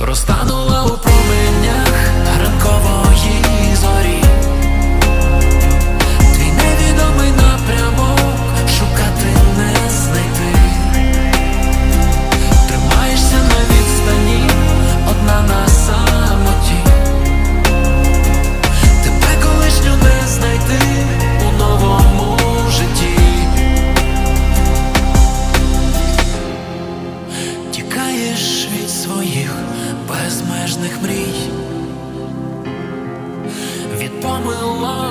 розтанула у безмежних мрій від помилок.